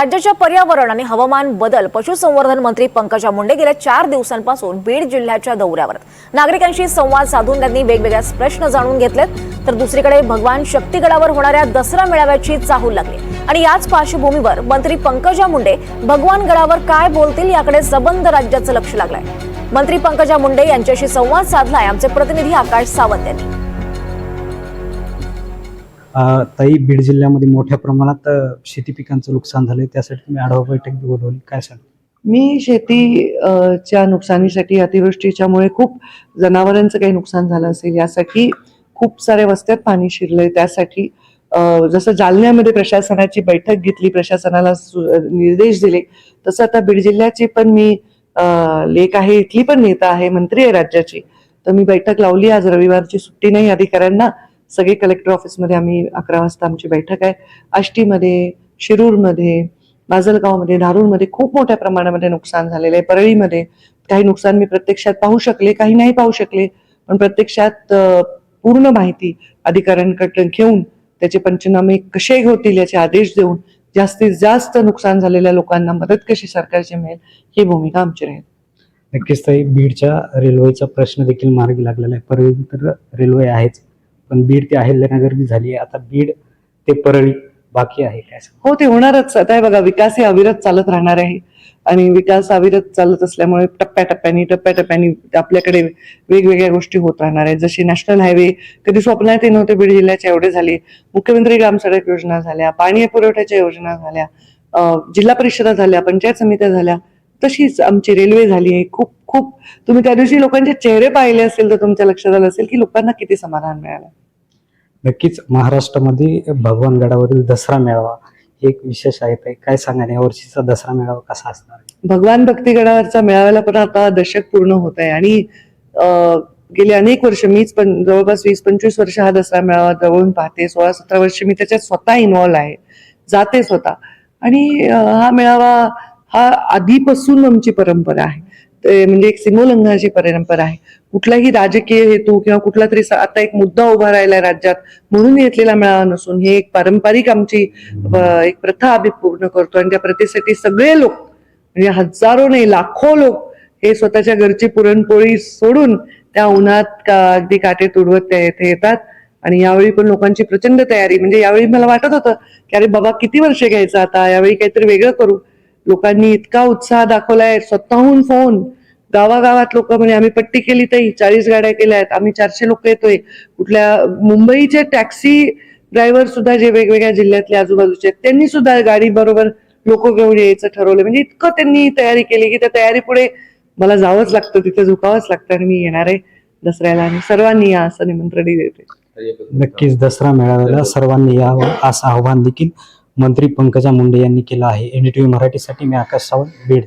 राज्याच्या पर्यावरण आणि हवामान बदल पशुसंवर्धन मंत्री पंकजा मुंडे गेल्या चार दिवसांपासून बीड जिल्ह्याच्या दौऱ्यावर नागरिकांशी संवाद साधून त्यांनी वेगवेगळ्या प्रश्न जाणून घेतलेत. तर दुसरीकडे भगवान शक्तीगडावर होणाऱ्या दसरा मेळाव्याची चाहूल लागली. आणि याच पार्श्वभूमीवर मंत्री पंकजा मुंडे भगवान गडावर काय बोलतील याकडे सबंध राज्याचं लक्ष लागलंय. मंत्री पंकजा मुंडे यांच्याशी संवाद साधलाय. आमचे प्रतिनिधी आकाश सावंत यांनी. ताई बीड जिल्ह्यामध्ये मोठ्या प्रमाणात शेती पिकांचं नुकसान झालंय. त्यासाठी तुम्ही आढावा बैठक बोलवली काय सांग मी शेती च्या नुकसानीसाठी अतिवृष्टीच्यामुळे खूप जनावरांचं काही नुकसान झालं असेल यासाठी खूप साऱ्या वस्त्यात पाणी शिरलंय. त्यासाठी जसं जालन्यामध्ये प्रशासनाची बैठक घेतली प्रशासनाला सु- निर्देश दिले तसं आता बीड जिल्ह्याची पण मी लेख आहे इथली पण नेता आहे मंत्री आहे राज्याची. तर मी बैठक लावली. आज रविवारची सुट्टी नाही अधिकाऱ्यांना. सगळे कलेक्टर ऑफिसमध्ये आम्ही अकरा वाजता आमची बैठक आहे. आष्टीमध्ये शिरूरमध्ये माजलगावमध्ये धारूरमध्ये खूप मोठ्या प्रमाणामध्ये नुकसान झालेलं आहे. परळीमध्ये काही नुकसान मी प्रत्यक्षात पाहू शकले काही नाही पाहू शकले. पण प्रत्यक्षात पूर्ण माहिती अधिकाऱ्यांकडे घेऊन त्याचे पंचनामे कसे होतील याचे आदेश देऊन जास्तीत जास्त नुकसान झालेल्या लोकांना मदत कशी सरकारची मिळेल ही भूमिका आमची राहील. नक्कीच ताई बीडच्या रेल्वेचा प्रश्न देखील मार्गी लागलेला आहे. परळी तर रेल्वे आहेच. पण बीड ते अहिल्यानगर बी झाली आहे. आता बीड ते परळी बाकी आहे. काय हो ते होणारच. आता हे बघा विकास हे अविरत चालत राहणार आहे. आणि विकास अविरत चालत असल्यामुळे टप्प्याटप्प्याने टप्प्याटप्प्याने आपल्याकडे वेगवेगळ्या गोष्टी होत राहणार आहेत. जसे नॅशनल हायवे कधी स्वप्नात नव्हते बीड जिल्ह्याच्या एवढे झाले. मुख्यमंत्री ग्राम सडक योजना झाल्या. पाणी पुरवठ्याच्या योजना झाल्या. जिल्हा परिषदा झाल्या पंचायत समित्या झाल्या. तशीच आमची रेल्वे झाली आहे. खूप खूप. तुम्ही त्या दिवशी लोकांचे चेहरे पाहिले असेल तर तुमच्या लक्षात आलं असेल की लोकांना किती समाधान मिळालं. नक्कीच महाराष्ट्रामध्ये भगवान गडावरील दसरा मेळावा एक विशेष आहे. काय सांगा या वर्षीचा दसरा मेळावा कसा असणार भगवान भक्तीगडावरचा मेळाव्याला पण आता दशक पूर्ण होत आहे. आणि गेली अनेक वर्ष मीच पण जवळपास वीस पंचवीस वर्ष हा दसरा मेळावा जवळून पाहते. सोळा सतरा वर्ष मी त्याच्यात स्वतः इन्व्हॉल्व आहे. जाते स्वतः. आणि हा मेळावा हा आधीपासून आमची परंपरा आहे. ते म्हणजे एक सीमोल्लंघनाची परंपरा आहे. कुठलाही राजकीय हेतू किंवा कुठला तरी आता एक मुद्दा उभा राहिला राज्यात म्हणून घेतलेला मेळावा नसून हे एक पारंपरिक आमची एक प्रथा आम्ही पूर्ण करतो. आणि त्या प्रथेसाठी सगळे लोक म्हणजे हजारो नाही लाखो लोक हे स्वतःच्या घरची पुरणपोळी सोडून त्या उन्हात का अगदी काटे तुडवत त्या येथे येतात. आणि यावेळी पण लोकांची प्रचंड तयारी म्हणजे यावेळी मला वाटत होतं की अरे बाबा किती वर्ष घ्यायचं आता? यावेळी काहीतरी वेगळं करू. लोकांनी इतका उत्साह दाखवलाय स्वतःहून फोन. गावागावात लोक म्हणजे आम्ही पट्टी केली तरी चाळीस गाड्या केल्या आहेत आम्ही चारशे लोक येतोय. कुठल्या मुंबईचे टॅक्सी ड्रायव्हर सुद्धा जे वेगवेगळ्या जिल्ह्यातले आजूबाजूचे आहेत त्यांनी सुद्धा गाडी बरोबर लोक घेऊन यायचं ठरवलं. म्हणजे इतकं त्यांनी तयारी केली की त्या तयारी पुढे मला जावंच लागतं तिथे झुकावंच लागतं आणि मी येणार आहे दसऱ्याला आणि सर्वांनी या असं निमंत्रणही देते. नक्कीच दसरा मेळाव्याला सर्वांनी यावं असं आव्हान देखील मंत्री पंकजा मुंडे यांनी केलं आहे. एनडीटीव्ही मराठीसाठी मी आकाश सावंत बीड.